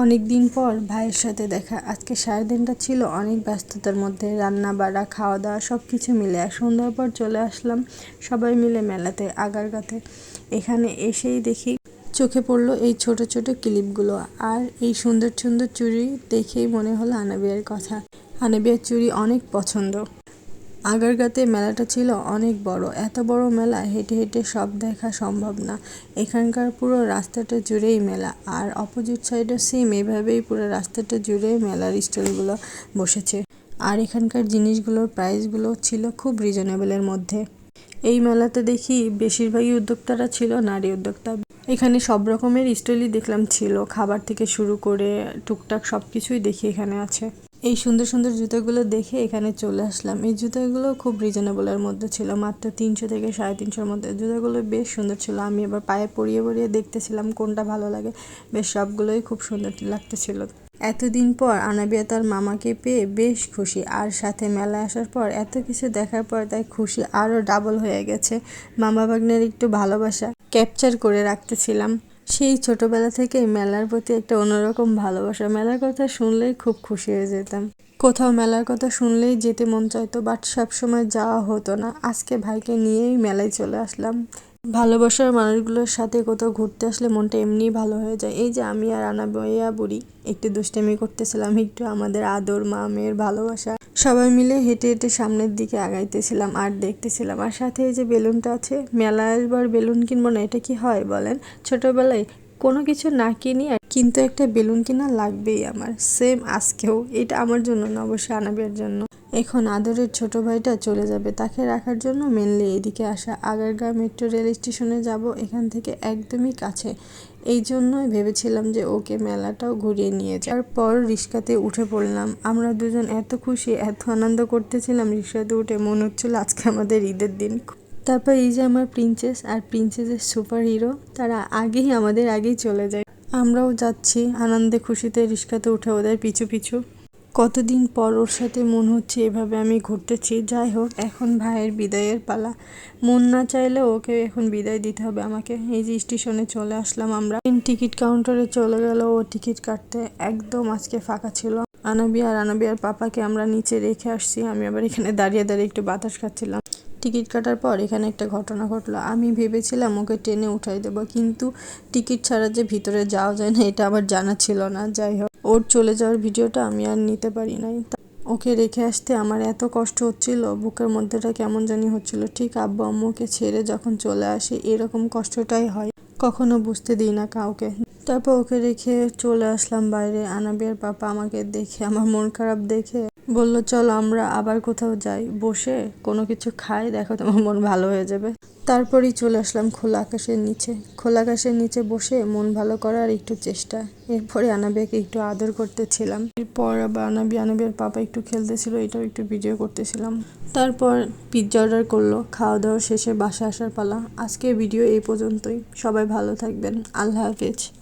অনেক দিন পর ভাইয়ের সাথে দেখা। আজকে সারাদিনটা ছিল অনেক ব্যস্ততার মধ্যে। রান্না, বাড়া খাওয়া দাওয়া সব কিছু মিলে আর সন্ধ্যার পর চলে আসলাম সবাই মিলে মেলাতে, আগারগাতে। এখানে এসেই দেখি চোখে পড়ল এই ছোট ছোট ক্লিপগুলো আর এই সুন্দর সুন্দর চুড়ি দেখেই মনে হলো আনাবিয়ার কথা। আনাবিয়ার চুড়ি অনেক পছন্দ। আগারগাতে মেলাটা ছিল অনেক বড়। এত বড় মেলা হেঁটে হেঁটে সব দেখা সম্ভব না। এখানকার পুরো রাস্তাটা জুড়েই মেলা, আর অপোজিট সাইডে সেম এভাবেই পুরো রাস্তাটা জুড়েই মেলার স্টলগুলো বসেছে। আর এখানকার জিনিসগুলোর প্রাইসগুলো ছিল খুব রিজনেবলের মধ্যে। এই মেলাতে দেখি বেশিরভাগই উদ্যোক্তারা ছিল নারী উদ্যোক্তা। এখানে সব রকমের স্টলই দেখলাম ছিল। খাবার থেকে শুরু করে টুকটাক সব কিছুই দেখি এখানে আছে। এই সুন্দর সুন্দর জুতোগুলো দেখে এখানে চলে আসলাম। এই জুতোগুলো খুব রিজনেবলের মধ্যে ছিল, মাত্র তিনশো থেকে সাড়ে তিনশোর মধ্যে। জুতোগুলো বেশ সুন্দর ছিল, আমি এবার পায়ে পরিয়ে পরিয়ে দেখতেছিলাম কোনটা ভালো লাগে। বেশ সবগুলোই খুব সুন্দর লাগতেছিল। এতদিন পর আনাবিয়া তার মামাকে পেয়ে বেশ খুশি, আর সাথে মেলায় আসার পর এত কিছু দেখার পর তাই খুশি আরও ডাবল হয়ে গেছে। মামা ভাগ্নের একটু ভালোবাসা ক্যাপচার করে রাখতেছিলাম। সেই ছোটবেলা থেকে মেলার প্রতি একটা অন্যরকম ভালোবাসা। মেলার কথা শুনলেই খুব খুশি হয়ে যেতাম। কোথাও মেলার কথা শুনলেই যেতে মন চাইতো বাট সবসময় যাওয়া হতো না। আজকে ভাইকে নিয়েই মেলায় চলে আসলাম। ভালোবাসার মানুষগুলোর সাথে কোথাও ঘুরতে আসলে মনটা এমনিই ভালো হয়ে যায়। এই যে আমি আর আনা বইয়া বুড়ি, একটু দুষ্টামি করতেছিলাম, একটু আমাদের আদর, মা, মেয়ের ভালোবাসা, সবাই মিলে হেঁটে হেঁটে সামনের দিকে আগাইতেছিলাম আর দেখতেছিলাম। আর সাথে এই যে বেলুনটা আছে, মেলা আসবার বেলুন কিনবো না, এটা কি হয় বলেন? ছোটবেলায় কোনো কিছু না কিনি আর কিন্তু একটা বেলুন কিনা লাগবেই আমার সেম আজকেও। এটা আমার জন্য না, অবশ্যই আনাবের জন্য। এখন আদরের ছোট ভাইটা চলে যাবে। তাকে রাখার জন্য মেনলি এদিকে আসা। আগারগাঁ মেট্রো রেল স্টেশনে যাব। এখান থেকে একদমই কাছে। এই জন্যই ভেবেছিলাম যে ওকে মেলাটাও ঘুরিয়ে নিয়ে যাওয়ার পর রিক্সাতে উঠে পড়লাম। আমরা দুজন এত খুশি, এত আনন্দ করতেছিলাম রিক্সাতে উঠে মনে হচ্ছিল আজকে আমাদের ঈদের দিন। তারপর এই যে আমার প্রিন্সেস আর প্রিন্সেসের সুপার হিরো তারা আগেই আমাদের আগেই চলে যায়। আমরাও যাচ্ছি, আনন্দে খুশিতে রিক্সাতে উঠে ওদের পিছু পিছু। কতদিন পর ওর সাথে মন হচ্ছে এভাবে আমি ঘুরতেছি? যাই হোক, এখন ভাইয়ের বিদায়ের পালা। মন না চাইলে ওকে এখন বিদায় দিতে হবে। আমাকে এই যে স্টেশনে চলে আসলাম আমরা। টিকিট কাউন্টারে চলে গেল। ও টিকিট কাটতে একদম আজকে ফাঁকা ছিল। আনাবিয়া আর আনাবিয়ার পাপাকে আমরা নিচে রেখে আসছি। আমি আবার এখানে দাঁড়িয়ে দাঁড়িয়ে একটু বাতাস খাচ্ছিলাম। টিকিট কাটার পর এখানে একটা ঘটনা ঘটলো। আমি ভেবেছিলাম ওকে টেনে উঠাই দেবো, কিন্তু টিকিট ছাড়া যে ভিতরে যাওয়া যায় না, এটা আমার জানা ছিল না। যাই হোক। ওর চলে যাওয়ার ভিডিওটা আমি আর নিতে পারি নাই। ওকে রেখে আসতে আমার এত কষ্ট হচ্ছিল, বুকের মধ্যেটা কেমন জানি হচ্ছিল। ঠিক আব্বা আম্মুকে ছেড়ে যখন চলে আসে, এরকম কষ্টটাই হয়। কখনো বুঝতে দিই না কাউকে। তারপর ওকে রেখে চলে আসলাম বাইরে। আনাবিয়ার পাপা আমাকে দেখে, আমার মন খারাপ দেখে বলল, চলো আমরা আবার কোথাও যাই। বসে কোনো কিছু খাই, দেখো তোমার মন ভালো হয়ে যাবে। তারপরই চলে আসলাম খোলা আকাশের নিচে। খোলা আকাশের নিচে বসে মন ভালো করার একটু চেষ্টা। এরপরে আনাবিয়াকে একটু আদর করতেছিলাম। এরপর আবার আনাবি, আনাবিয়ার পাপা একটু খেলতেছিল, এটাও একটু ভিডিও করতেছিলাম। তারপর পিৎজা অর্ডার করল, খাওয়া দাওয়া শেষে বাসা আসার পালা। আজকে ভিডিও এই পর্যন্তই। সবাই ভালো থাকবেন। আল্লাহ হাফেজ।